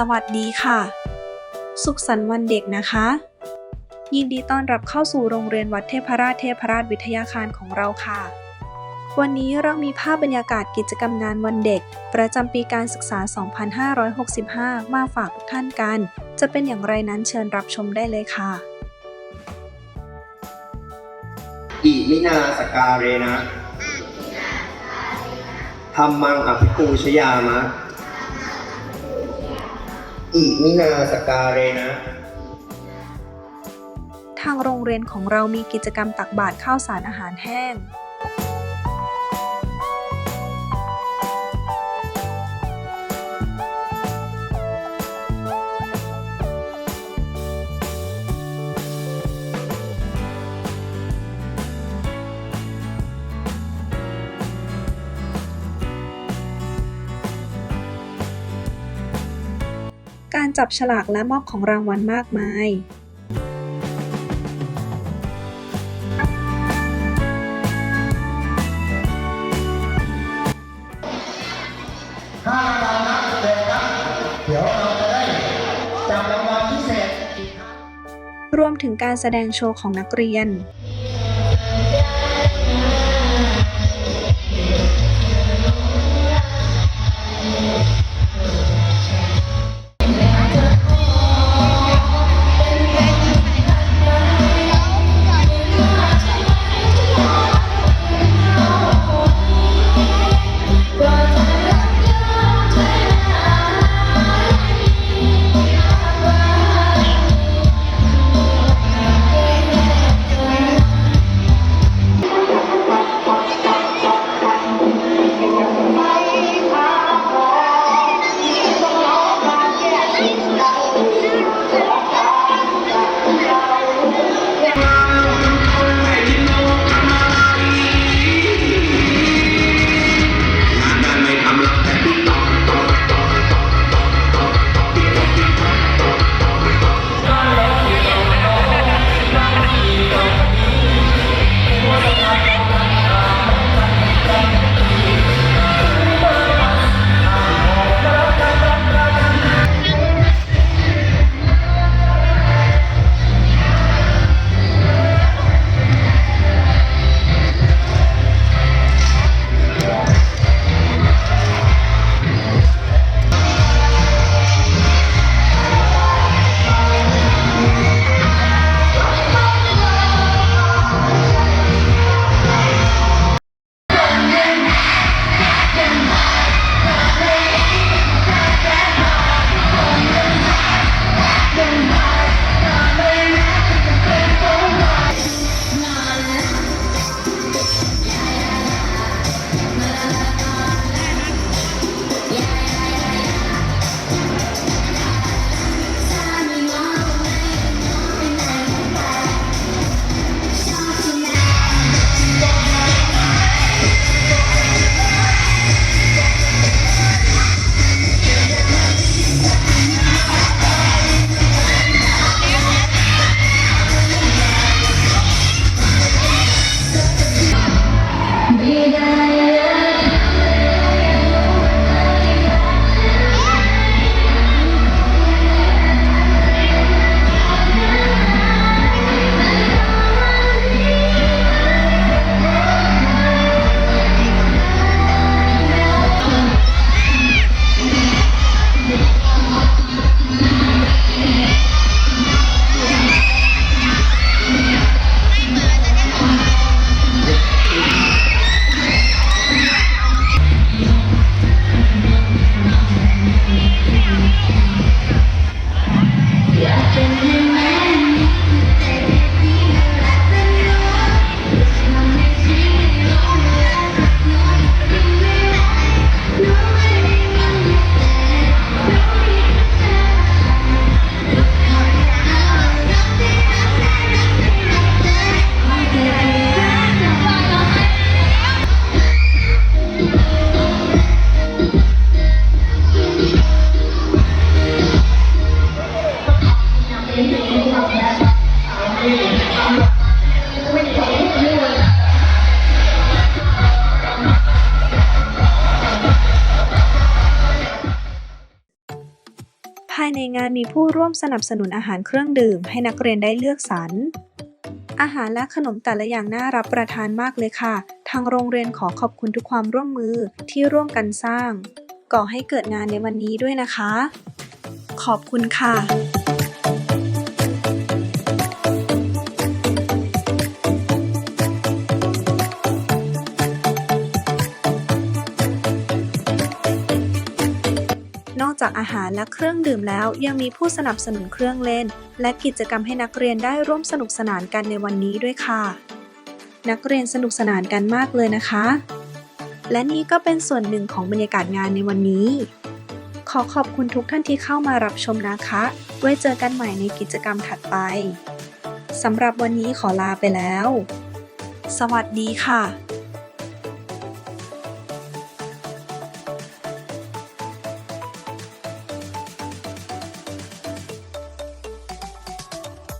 สวัสดีค่ะ สุขสันต์วันเด็กนะคะ ยินดีต้อนรับเข้าสู่โรงเรียนวัดเทพราชเทพราชวิทยาคารของเราค่ะ วันนี้เรามีภาพบรรยากาศกิจกรรมงานวันเด็ก ประจำปีการศึกษา 2565 มาฝากทุกท่านกัน จะเป็นอย่างไรนั้นเชิญรับชมได้เลยค่ะอิมินาสการเรนะธรรมังอภิปูชยามะ อิมินาสกาเรนะ ทางโรงเรียนของเรามีกิจกรรมตักบาตรข้าวสารอาหารแห้ง การจับฉลากและมอบของรางวัลมากมายห้ารางวัลนะเด็กครับ เดี๋ยวเราจะได้จับรางวัลพิเศษ รวมถึงการแสดงโชว์ของนักเรียน ในงานมีผู้ร่วมสนับสนุนอาหารเครื่องดื่ม ให้นักเรียนได้เลือกสรร อาหารและขนมแต่ละอย่างน่ารับประทานมากเลยค่ะ ทางโรงเรียนขอขอบคุณทุกความร่วมมือที่ร่วมกันสร้าง ก่อให้เกิดงานในวันนี้ด้วยนะคะ ขอบคุณค่ะ นอกจากอาหารและเครื่องดื่มแล้ว ยังมีผู้สนับสนุนเครื่องเล่น และกิจกรรมให้นักเรียนได้ร่วมสนุกสนานกันในวันนี้ด้วยค่ะ นักเรียนสนุกสนานกันมากเลยนะคะ และนี่ก็เป็นส่วนหนึ่งของบรรยากาศงานในวันนี้ ขอขอบคุณทุกท่านที่เข้ามารับชมนะคะ ไว้เจอกันใหม่ในกิจกรรมถัดไปสำหรับวันนี้ขอลาไปแล้ว สวัสดีค่ะ